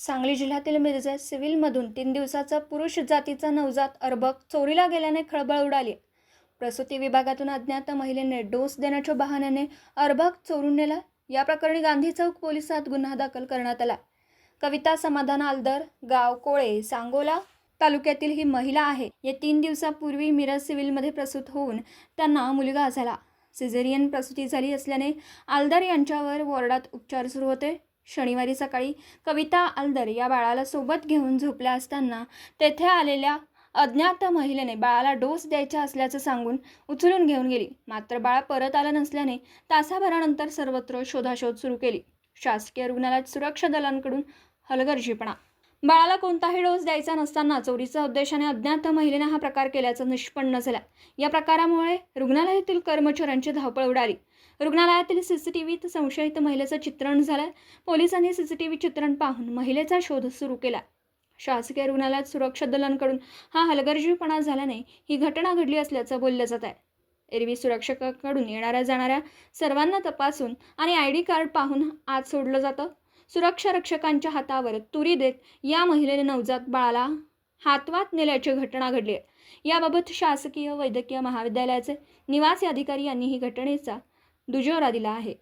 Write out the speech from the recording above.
सांगली जिल्ह्यातील मिरजा सिव्हिलमधून तीन दिवसाचा पुरुष जातीचा नवजात अर्भक चोरीला गेल्याने खळबळ उडाली. प्रसूती विभागातून अज्ञात महिलेने डोस देण्याच्या बहाण्याने अर्भक चोरून नेला. या प्रकरणी गांधी चौक पोलिसात गुन्हा दाखल करण्यात आला. कविता समाधान आलदर गाव कोळे सांगोला तालुक्यातील ही महिला आहे. या तीन दिवसापूर्वी मिरज सिव्हिलमध्ये प्रसूत होऊन त्यांना मुलगा झाला. सिझेरियन प्रसूती झाली असल्याने आलदार यांच्यावर वॉर्डात उपचार सुरू होते. शनिवारी सकाळी कविता आलदर या बाळाला सोबत घेऊन झोपल्या असताना तेथे आलेल्या अज्ञात महिलेने बाळाला डोस द्यायचा असल्याचं सांगून उचलून घेऊन गेली. मात्र बाळ परत आलं नसल्याने तासाभरानंतर सर्वत्र शोधाशोध सुरू केली. शासकीय रुग्णालयात सुरक्षा दलांकडून हलगर्जीपणा बाळाला कोणताही डोस द्यायचा नसताना चोरीच्या उद्देशाने अज्ञात महिलेने हा प्रकार केल्याचं निष्पन्न झाला. या प्रकारामुळे रुग्णालयातील कर्मचाऱ्यांची धावपळ उडाली. रुग्णालयातील सीसीटीव्हीत संशयित महिलेचं चित्रण झालं. पोलिसांनी सीसीटीव्ही चित्रण पाहून महिलेचा शोध सुरू केला. शासकीय रुग्णालयात सुरक्षा दलांकडून हा हलगर्जीपणा झाल्याने ही घटना घडली असल्याचं बोललं जात आहे. एरवी सुरक्षकाकडून येणाऱ्या जाणाऱ्या सर्वांना तपासून आणि आय डी कार्ड पाहून आत सोडलं जातं. सुरक्षा रक्षकांच्या हातावर तुरी देत या महिलेने नवजात बाळाला हातवात नेल्याची घटना घडली आहे. याबाबत शासकीय वैद्यकीय महाविद्यालयाचे निवासी अधिकारी यांनी ही घटनेचा दुजोरा दिला आहे.